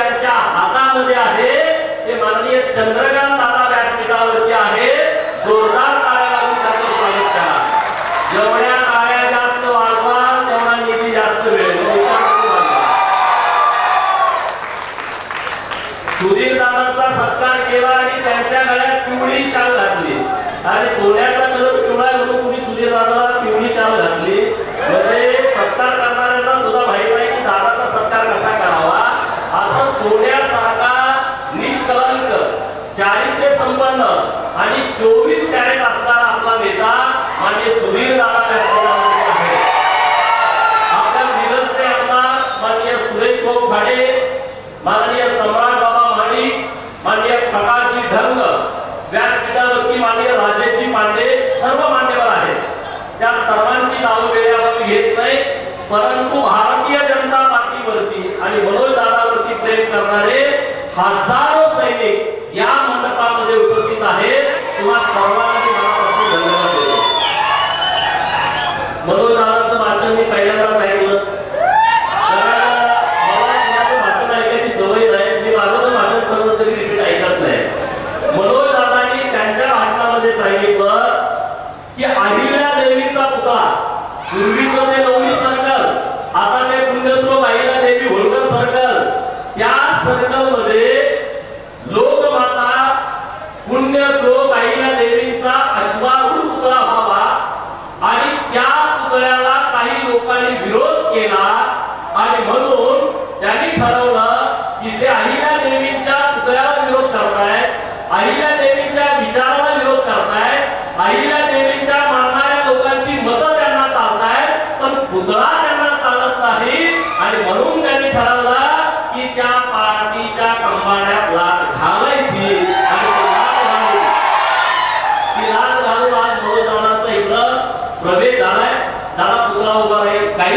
त्यांच्या हातामध्ये आहे. ते माननीय चंद्रकांत दादा व्यासपीठावरती आहे. जोरदार चोवीस कॅरेट असताना आपला नेता मान्य सुधीर दादा आहे. आपल्या सुरेश भाऊ खाडे माननीय बाबा माणिक माननीय प्रकाशजी ढंग व्यासपीठावरती सर्व मान्यवर आहेत. त्या सर्वांची नावं वेळेवर घेत नाही परंतु भारतीय जनता पार्टीवरती आणि मनोज दादावरती प्रेम करणारे हजारो सैनिक या मंडपामध्ये उपस्थित आहेत. Last one.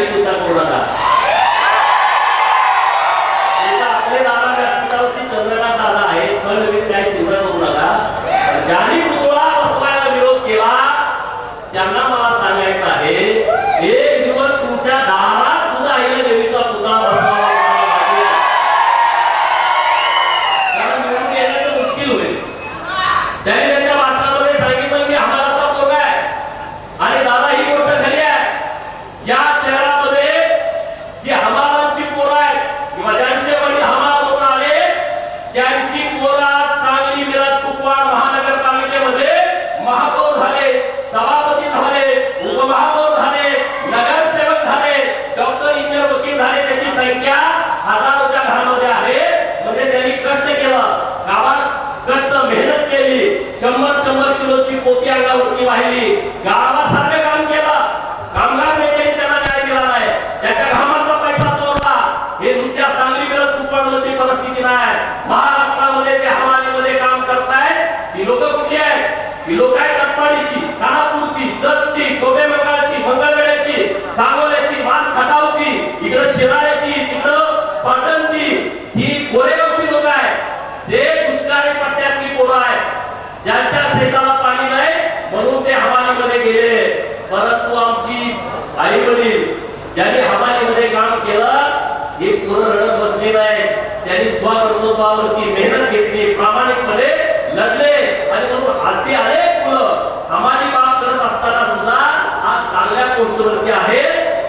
नाहीत सुद्धा कोरोना आपले दादा व्यासपीठावरती दादा आहेत. पण मी काही चिंता करू नका. पुतळा बसवायला विरोध केला त्यांना मला सांगायचं आहे एक दिवस तुमच्या दारात सुद्धा आईला देवीचा पुतळा बसवावा कारण निवडून मुश्किल होईल. त्याने शंभर शंभर किलोची पोती अंगावरती वाहिली गावासारे होती मेहनत घेतली प्रामाणिकपणे लढले आणि म्हणून हाचे अनेक मुलं हमाली बाप करत असताना सुद्धा आज चांगल्या पोस्टवरती आहे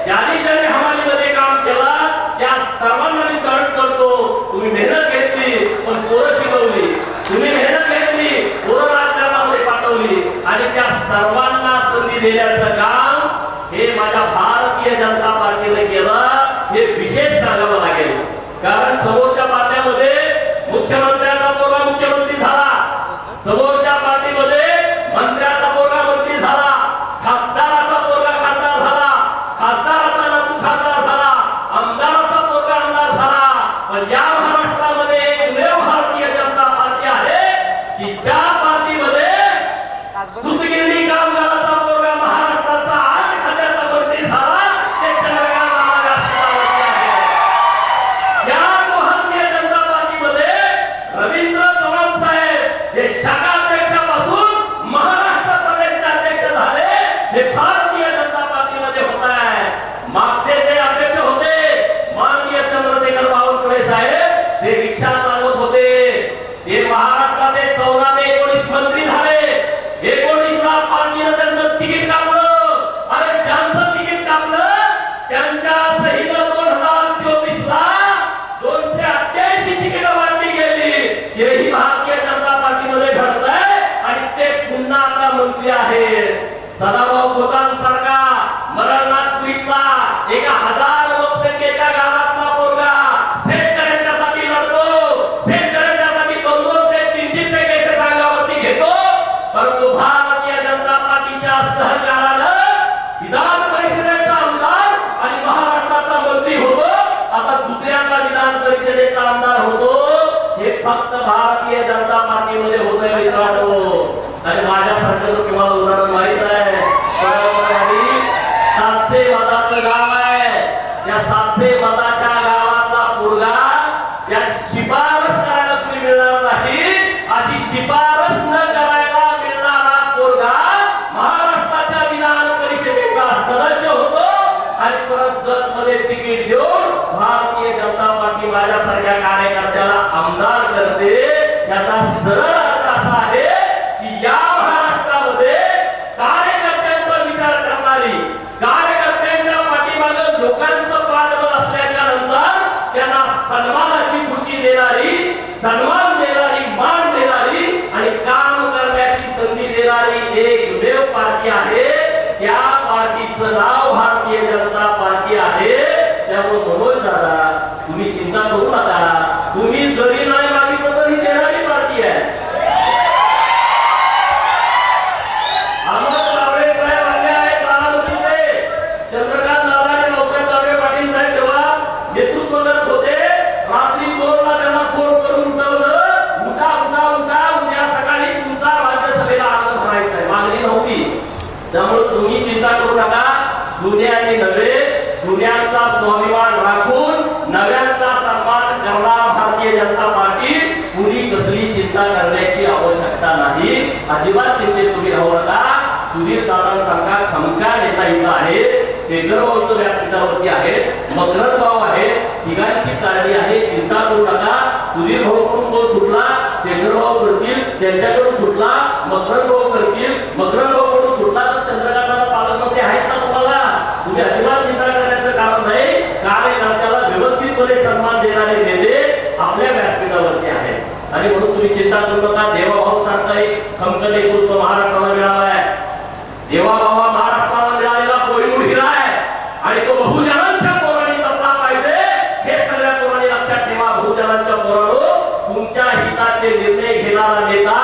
ज्यांनी ज्यांनी हमालीमध्ये काम केला त्या सर्वांना मी सहन करतो. तुम्ही मेहनत घेतली पण पोरं शिकवली. तुम्ही मेहनत घेतली पोरं राजकारणामध्ये पाठवली. आणि त्या सर्वांना संधी देण्याचं काम हे माझ्या भारतीय जनता पार्टीने केलं. हे विशेष सांगावं लागेल. कारण समोरच्या पार्ट्यामध्ये জানাতে फक्त भारतीय जनता पार्टीमध्ये होतंय मित्रांनो. आणि माझ्यासारखं तर तुम्हाला उदाहरण माहीत आहे. सातशे मताचं गाव आहे. या सातशे मताच्या गावातला मुलगा ज्या शिफारस करायला कुणी मिळणार नाही अशी शिफारस न करायला मिळणारा पोरगा महाराष्ट्राच्या विधान परिषदेचा सदस्य होतो. आणि परत जत मध्ये तिकीट देऊन भारतीय जनता पार्टी माझ्यासारख्या कार्यकर्त्याला आमदार करते. याचा सरळ अर्थ असा आहे की या महाराष्ट्रामध्ये कार्यकर्त्यांचा विचार करणारी कार्यकर्त्यांच्या पाठीमाग लोकांचं पाठबळ असल्याच्या नंतर त्यांना सन्मानाची खुची देणारी सन्मान देणारी मान देणारी आणि काम करण्याची संधी देणारी एकमेव पार्टी आहे. त्या पार्टीचं नाव भारतीय जनता पार्टी आहे. त्यामुळे मनोज दादा तुम्ही चिंता करू सन्मान भारतीय जनता पार्टी कुणी कसली चिंता करण्याची आवश्यकता नाही. अजिबात चिंतेत तुम्ही राहू नका. सुधीर दादांसारखा खमका नेता इथं आहे. शेखरभाऊ व्यासपीठावरती आहेत. मकरंद भाऊ आहे तिघांची चालणी आहे. चिंता करू नका. सुधीर भाऊ कडून कोण सुटला? शेखरभाऊ करतील. त्यांच्याकडून सुटला. मकरंद भाऊ करतील. मकरंद भाऊ कडून सुटला तर चंद्रकांतला पालकमंत्री आहेत ना तुम्हाला? तुम्ही अजिबात चिंता करण्याचं कारण नाही. कार्यकर्त्याला व्यवस्थितपणे सन्मान देणारे नेते आणि म्हणून तुम्ही चिंता करू नका देवाभाऊ सारखा एक खमक नेतृत्व महाराष्ट्राला मिळाला आहे देवाभावा महाराष्ट्राला मिळालेला कोहिनूर हिरा आहे. आणि तो बहुजनांच्या पोराने जपला पाहिजे. हे सगळ्या पोराने लक्षात ठेवा. बहुजनांच्या पोरांनो तुमच्या हिताचे निर्णय घेणारा नेता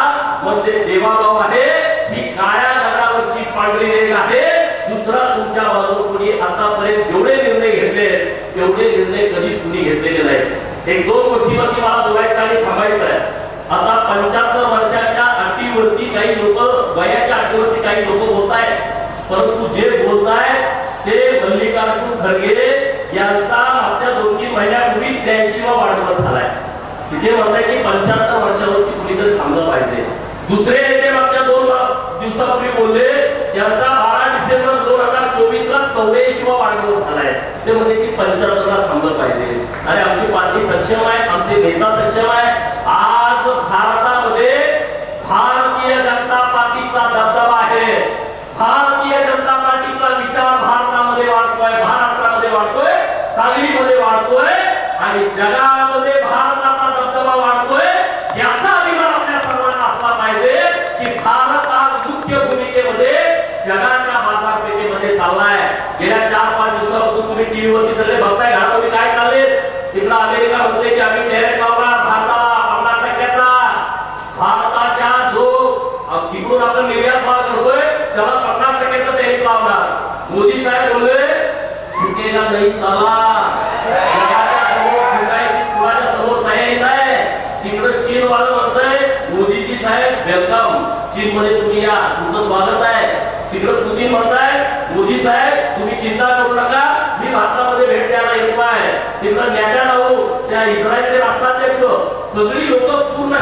म्हणजे देवाभाऊ आहे. ही काळ्या दगडावरची पांढरी रेग आहे. दुसरा तुमच्या बाजूने कोणी आतापर्यंत जेवढे निर्णय घेतले तेवढे निर्णय कधीच कुणी घेतलेले नाही एक दोन गोष्टीवरती मला बोलायचं आणि थांबायचं आहे आता पंच्याहत्तर वर्षाच्या अटीवरती काही लोक वयाच्या अटीवरती काही लोक बोलत आहेत परंतु जे बोलताय ते मल्लिकार्जुन खरगे यांचा मागच्या दोन तीन महिन्यापूर्वी त्र्याऐंशीवा वाढदिवस झालाय. तिथे म्हणताय की पंच्याहत्तर वर्षावरती कुणीतरी थांबलं पाहिजे. दुसरे नेते मागच्या दोन दिवसापूर्वी बोलले त्यांचा बारा डिसेंबर चोवीसला चौऱ्याऐंशीवा वाढदिवस झालाय ते म्हणजे की पंच्याहत्तरला थांबलं पाहिजे. आणि आमची पार्टी सक्षम आहे आमचे नेता सक्षम आहे. आज भारतामध्ये भारतीय जनता पार्टीचा दबदबा आहे. भारतीय जनता पार्टीचा विचार भारतामध्ये वाढतोय महाराष्ट्रामध्ये वाढतोय सांगलीमध्ये वाढतोय. आणि जगात टीव्ही वरती सगळे बघताय घडामोडी काय चालले तिकडं अमेरिका म्हणते की आम्ही टेरेट लावणार भारताला पन्नास टक्क्याचा. भारताच्या जो तिकडून आपण निर्यात भाग करतोय त्याला पन्नास टक्क्याचा टेरेट लावणार. मोदी साहेब बोलले झुकेला नाही साला तिकडं चीन वाला म्हणतंय मोदीजी साहेब वेलकम चीन मध्ये तुम्ही या. आम्ही भारतामध्ये भेट द्यायला येतो आहे तिथं नेत्या लावू त्या इस्रायलचे राष्ट्राध्यक्ष सगळी लोक पूर्ण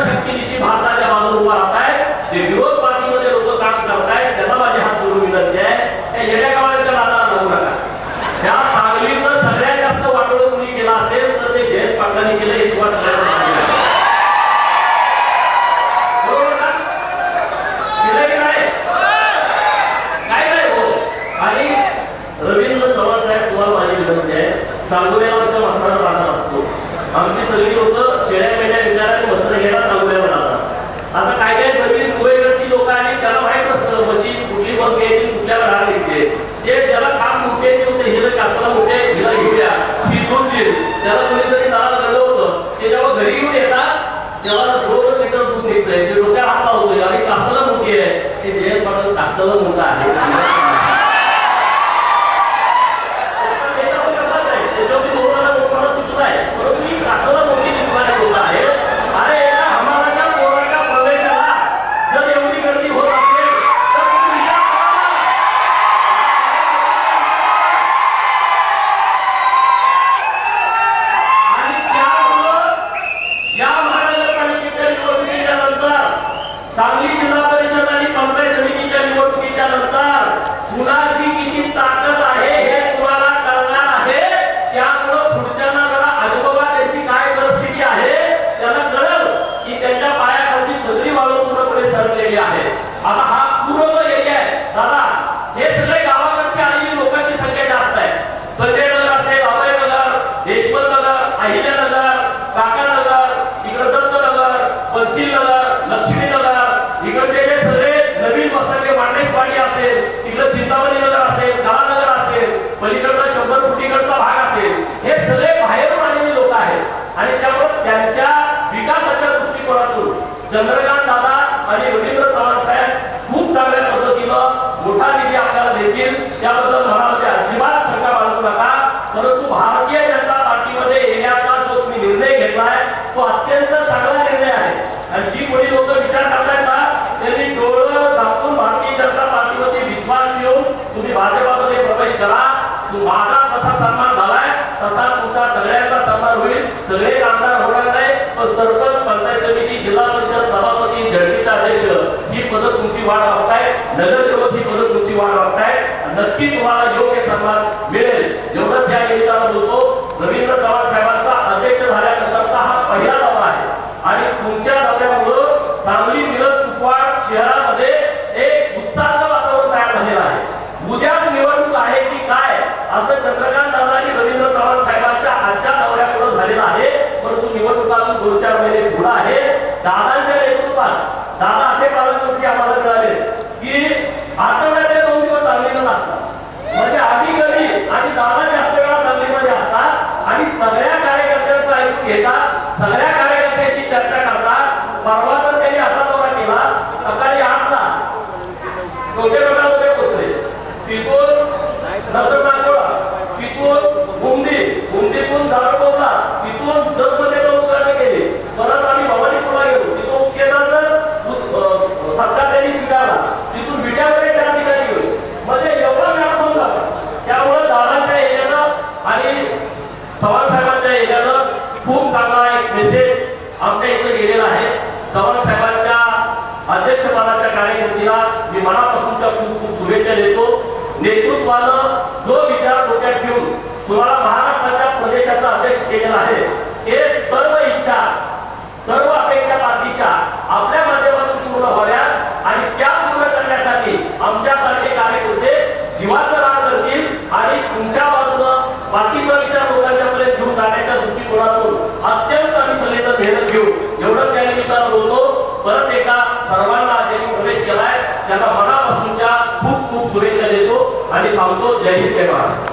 আর পুরো सगळे आमदार होणार नाही पण सरपंच पंचायत समिती जिल्हा परिषद सभापती झडपीचा अध्यक्ष ही पद तुमची वाढ वागताय नगरसेवक ही पद तुमची वाढ वागताय नक्की तुम्हाला योग्य सन्मान मिळेल. एवढंच या निमित्तानं बोलतो. रवींद्र चव्हाण साहेबांचा अध्यक्ष झाल्यानंतर दोन चार महिने पुढे आहे. दादांच्या नेतृत्वात दादा असे पालन देतो. नेतृत्वानं जो विचार डोक्यात घेऊन तुम्हाला महाराष्ट्राच्या प्रदेशाचा अध्यक्ष केलेला आहे ते सर्व इच्छा सर्व अपेक्षा पातीच्या आपल्या माध्यमातून पूर्ण व्हाव्यात आणि त्या पूर्ण करण्यासाठी आमच्यासारखे कार्यकर्ते जीवाचं रान करतील आणि तुमच्या बाजूला बाकीचं aí, até mais.